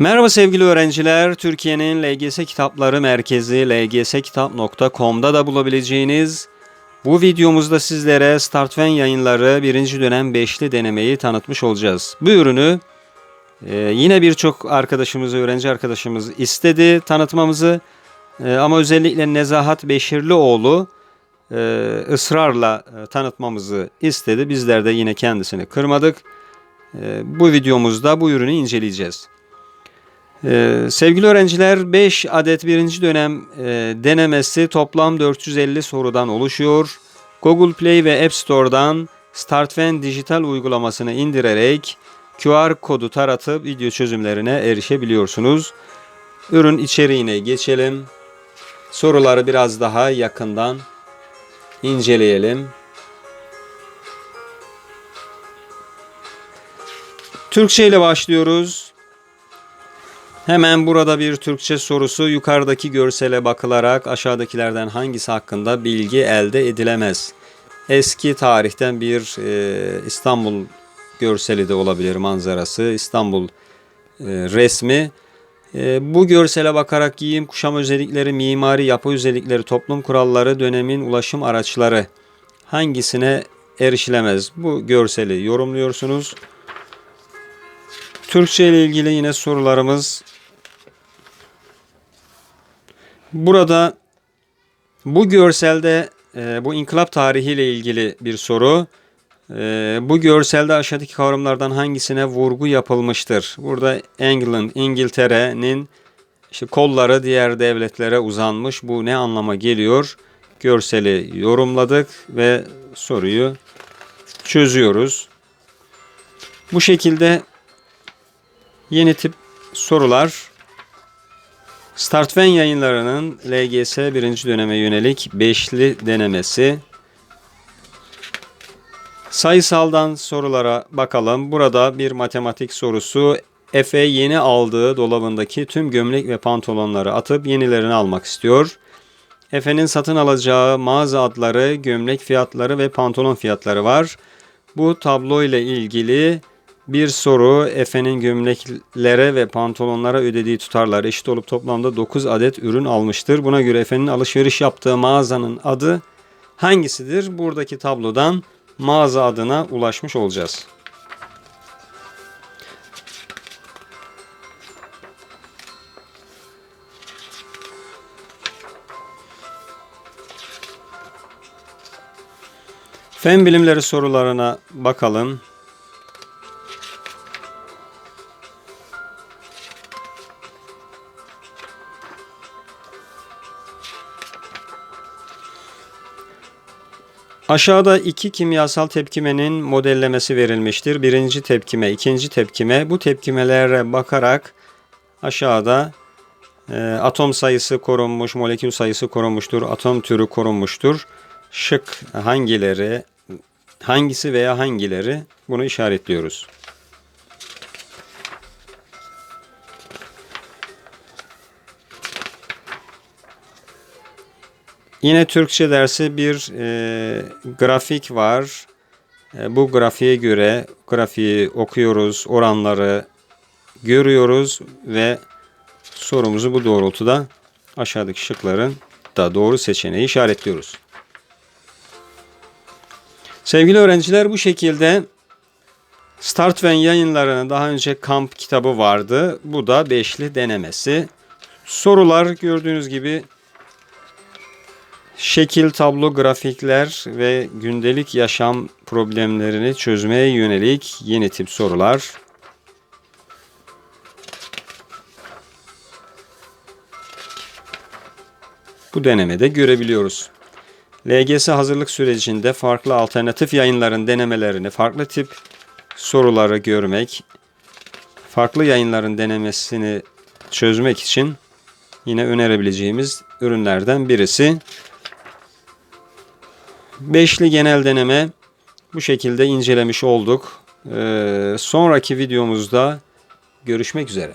Merhaba sevgili öğrenciler. Türkiye'nin LGS Kitapları Merkezi lgskitap.com'da da bulabileceğiniz bu videomuzda sizlere Startven yayınları 1. dönem 5'li denemeyi tanıtmış olacağız. Bu ürünü e, yine birçok arkadaşımız, öğrenci arkadaşımız istedi tanıtmamızı. E, ama özellikle Nezahat Beşirlioğlu e, ısrarla e, tanıtmamızı istedi. Bizler de yine kendisini kırmadık. E, bu videomuzda bu ürünü inceleyeceğiz. Ee, sevgili öğrenciler 5 adet birinci dönem e, denemesi toplam 450 sorudan oluşuyor. Google Play ve App Store'dan Startven dijital uygulamasını indirerek QR kodu taratıp video çözümlerine erişebiliyorsunuz. Ürün içeriğine geçelim. Soruları biraz daha yakından inceleyelim. Türkçe ile başlıyoruz. Hemen burada bir Türkçe sorusu yukarıdaki görsele bakılarak aşağıdakilerden hangisi hakkında bilgi elde edilemez? Eski tarihten bir e, İstanbul görseli de olabilir manzarası, İstanbul e, resmi. E, bu görsele bakarak giyim, kuşam özellikleri, mimari yapı özellikleri, toplum kuralları, dönemin ulaşım araçları hangisine erişilemez? Bu görseli yorumluyorsunuz. Türkçe ile ilgili yine sorularımız Burada bu görselde e, bu inkılap tarihiyle ilgili bir soru. E, bu görselde aşağıdaki kavramlardan hangisine vurgu yapılmıştır? Burada England, İngiltere'nin işte kolları diğer devletlere uzanmış. Bu ne anlama geliyor? Görseli yorumladık ve soruyu çözüyoruz. Bu şekilde yeni tip sorular Startven yayınlarının LGS 1. döneme yönelik 5'li denemesi. Sayısaldan sorulara bakalım. Burada bir matematik sorusu. Efe yeni aldığı dolabındaki tüm gömlek ve pantolonları atıp yenilerini almak istiyor. Efe'nin satın alacağı mağaza adları, gömlek fiyatları ve pantolon fiyatları var. Bu tablo ile ilgili bir soru Efe'nin gömleklere ve pantolonlara ödediği tutarlar eşit olup toplamda 9 adet ürün almıştır. Buna göre Efe'nin alışveriş yaptığı mağazanın adı hangisidir? Buradaki tablodan mağaza adına ulaşmış olacağız. Fen bilimleri sorularına bakalım. Aşağıda iki kimyasal tepkimenin modellemesi verilmiştir. Birinci tepkime, ikinci tepkime. Bu tepkimelere bakarak aşağıda e, atom sayısı korunmuş, molekül sayısı korunmuştur, atom türü korunmuştur. Şık hangileri, hangisi veya hangileri bunu işaretliyoruz. Yine Türkçe dersi bir e, grafik var. E, bu grafiğe göre grafiği okuyoruz, oranları görüyoruz ve sorumuzu bu doğrultuda aşağıdaki şıkların da doğru seçeneği işaretliyoruz. Sevgili öğrenciler bu şekilde Startven yayınlarının daha önce kamp kitabı vardı. Bu da beşli denemesi. Sorular gördüğünüz gibi Şekil, tablo, grafikler ve gündelik yaşam problemlerini çözmeye yönelik yeni tip sorular. Bu denemede görebiliyoruz. LGS hazırlık sürecinde farklı alternatif yayınların denemelerini, farklı tip soruları görmek, farklı yayınların denemesini çözmek için yine önerebileceğimiz ürünlerden birisi. Beşli genel deneme bu şekilde incelemiş olduk. Ee, sonraki videomuzda görüşmek üzere.